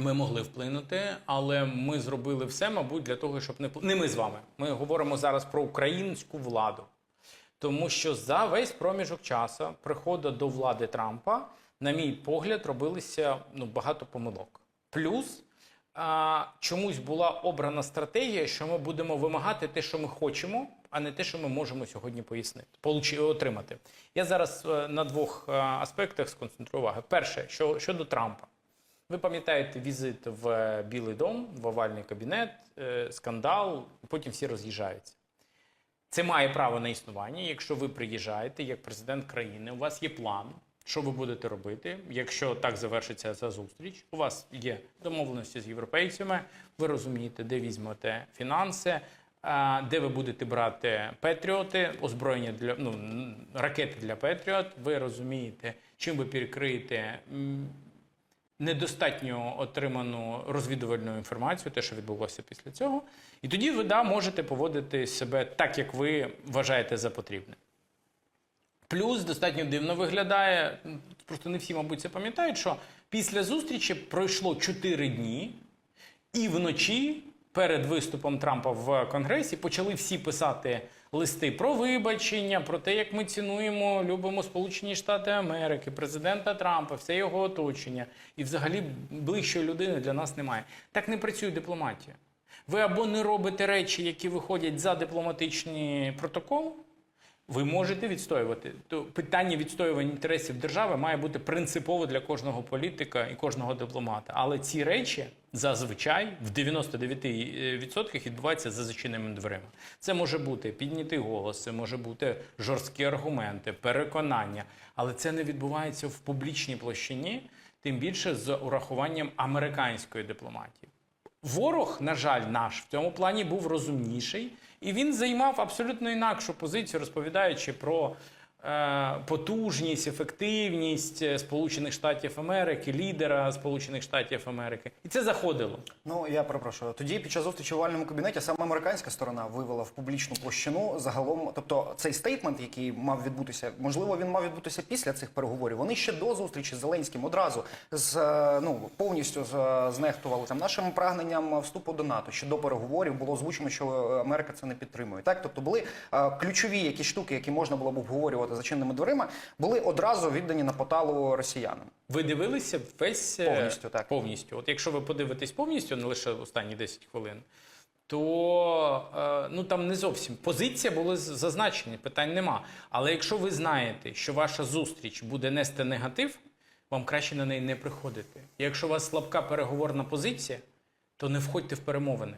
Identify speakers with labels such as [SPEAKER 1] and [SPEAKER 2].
[SPEAKER 1] Ми могли вплинути, але ми зробили все, мабуть, для того, щоб не не ми з вами. Ми говоримо зараз про українську владу. Тому що за весь проміжок часу приходу до влади Трампа, на мій погляд, робилися ну, багато помилок. Плюс а, чомусь була обрана стратегія, що ми будемо вимагати те, що ми хочемо, а не те, що ми можемо сьогодні пояснити, получи, отримати. Я зараз е, на двох е, аспектах сконцентрую увагу. Перше, що, щодо Трампа. Ви пам'ятаєте візит в е, Білий дом, в овальний кабінет, е, скандал, потім всі роз'їжджаються. Це має право на існування. Якщо ви приїжджаєте як президент країни, у вас є план, що ви будете робити. Якщо так завершиться ця зустріч, у вас є домовленості з європейцями, ви розумієте, де візьмете фінанси, де ви будете брати Петріоти, озброєння для ну, ракети для Петріот. Ви розумієте, чим ви перекриєте недостатньо отриману розвідувальну інформацію, те, що відбулося після цього, і тоді ви да, можете поводити себе так, як ви вважаєте за потрібне. Плюс достатньо дивно виглядає, просто не всі, мабуть, це пам'ятають, що після зустрічі пройшло 4 дні, і вночі, перед виступом Трампа в Конгресі, почали всі писати листи про вибачення, про те, як ми цінуємо, любимо Сполучені Штати Америки, президента Трампа, все його оточення. І взагалі ближчої людини для нас немає. Так не працює дипломатія. Ви або не робите речі, які виходять за дипломатичний протокол, ви можете відстоювати. То питання відстоювання інтересів держави має бути принципово для кожного політика і кожного дипломата. Але ці речі зазвичай в 99% відбуваються за зачиненими дверима. Це може бути піднятий голос, це може бути жорсткі аргументи, переконання, але це не відбувається в публічній площині, тим більше з урахуванням американської дипломатії. Ворог, на жаль, наш в цьому плані був розумніший, і він займав абсолютно інакшу позицію, розповідаючи про потужність, ефективність е, Сполучених Штатів Америки, лідера Сполучених Штатів Америки. І це заходило.
[SPEAKER 2] Ну я перепрошую. Тоді під час зустрічі в овальному кабінеті саме американська сторона вивела в публічну площину загалом. Тобто цей стейтмент, який мав відбутися, можливо, він мав відбутися після цих переговорів. Вони ще до зустрічі з Зеленським одразу з е, ну повністю знехтували там нашим прагненням вступу до НАТО. Ще до переговорів було озвучено, що е, Америка це не підтримує. Так, тобто були е, ключові якісь штуки, які можна було б обговорювати зачиненими дверима, були одразу віддані на поталу росіянам.
[SPEAKER 1] Ви дивилися весь е,
[SPEAKER 2] Повністю, так.
[SPEAKER 1] повністю. От якщо ви подивитесь повністю, не лише останні 10 хвилин, то е, ну там не зовсім позиція була зазначені, питань нема. Але якщо ви знаєте, що ваша зустріч буде нести негатив, вам краще на неї не приходити. Якщо у вас слабка переговорна позиція, то не входьте в перемовини.